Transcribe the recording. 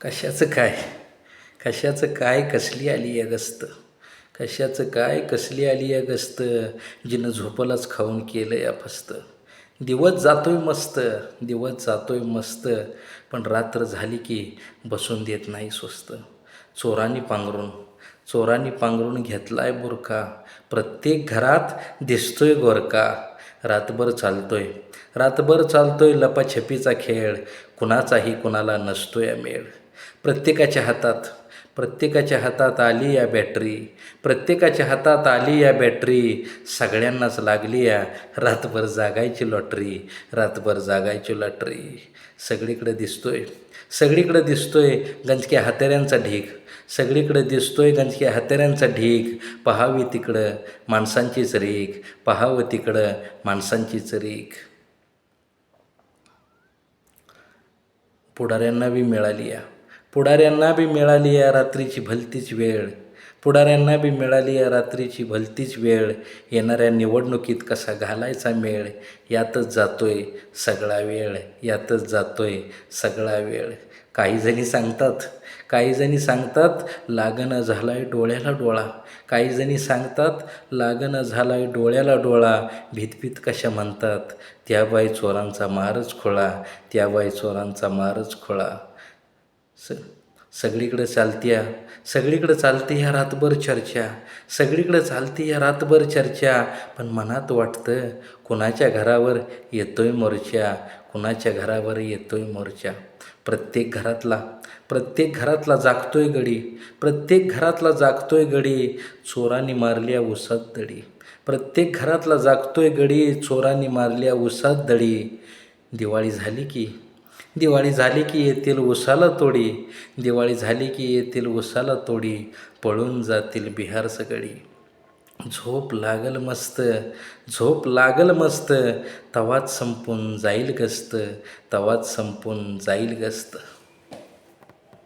कशाचं काय? कशाचं काय कसली आली आहे गस्त? कशाचं काय कसली आली आहे गस्त? जिनं झोपलाच खाऊन केलं या फस्त. दिवस जातोय मस्त दिवस जातोय मस्त पण रात्र झाली की बसून देत नाही स्वस्त. चोरांनी पांघरून चोरांनी पांघरून घेतलाय बुरका प्रत्येक घरात दिसतोय गोरका रातभर चालतोय रातभर चालतोय लपाछपीचा खेळ. कुणाचाही कुणाला नसतोय मेळ. प्रत्येकाच्या हातात प्रत्येकाच्या हातात आली या बॅटरी प्रत्येकाच्या हातात आली या बॅटरी सगळ्यांनाच लागली या रातभर जागायची लॉटरी रातभर जागायची लॉटरी. सगळीकडे दिसतोय सगळीकडे दिसतोय गंजक्या हातेऱ्यांचा ढीग सगळीकडे दिसतोय गंजक्या हातेऱ्यांचा ढीग. पहावी तिकडं माणसांचीच रीक पहावं तिकडं माणसांचीच रीक पुढाऱ्यांना बी मिळाली या. पुढाऱ्यांना बी मिळाली या रात्रीची भलतीच वेळ. पुढाऱ्यांना बी मिळाली या रात्रीची भलतीच वेळ. येणाऱ्या निवडणुकीत कसा घालायचा मेळ? यातच जातोय सगळा वेळ. यातच जातोय सगळा वेळ. काही जणी सांगतात काही जणी सांगतात लागणं झालाय डोळ्याला डोळा. काही जणी सांगतात लागणं झालाय डोळ्याला डोळा. भीतभीत कशा म्हणतात त्या बाई चोरांचा मारच खोळा त्या बाई चोरांचा मारच खोळा. स सगळीकडं चालत्या सगळीकडं चालते ह्या रातभर चर्चा सगळीकडं चालते ह्या रातभर चर्चा. पण मनात वाटतं कुणाच्या घरावर येतोय मोर्चा कुणाच्या घरावर येतोय मोर्चा. प्रत्येक घरातला प्रत्येक घरातला जागतोय गडी प्रत्येक घरातला जागतोय गडी चोरांनी मारल्या उसात दडी. प्रत्येक घरातला जागतोय गडी चोरांनी मारल्या उसात दडी. दिवाळी झाली की दिवाळी झाली की येतील उसाला तोडी. दिवाळी झाली की येतील उसाला तोडी. पळून जातील बिहार सगळी. झोप लागल मस्त. झोप लागल मस्त. तवाच संपून जाईल गस्त. तवाच संपून जाईल गस्त.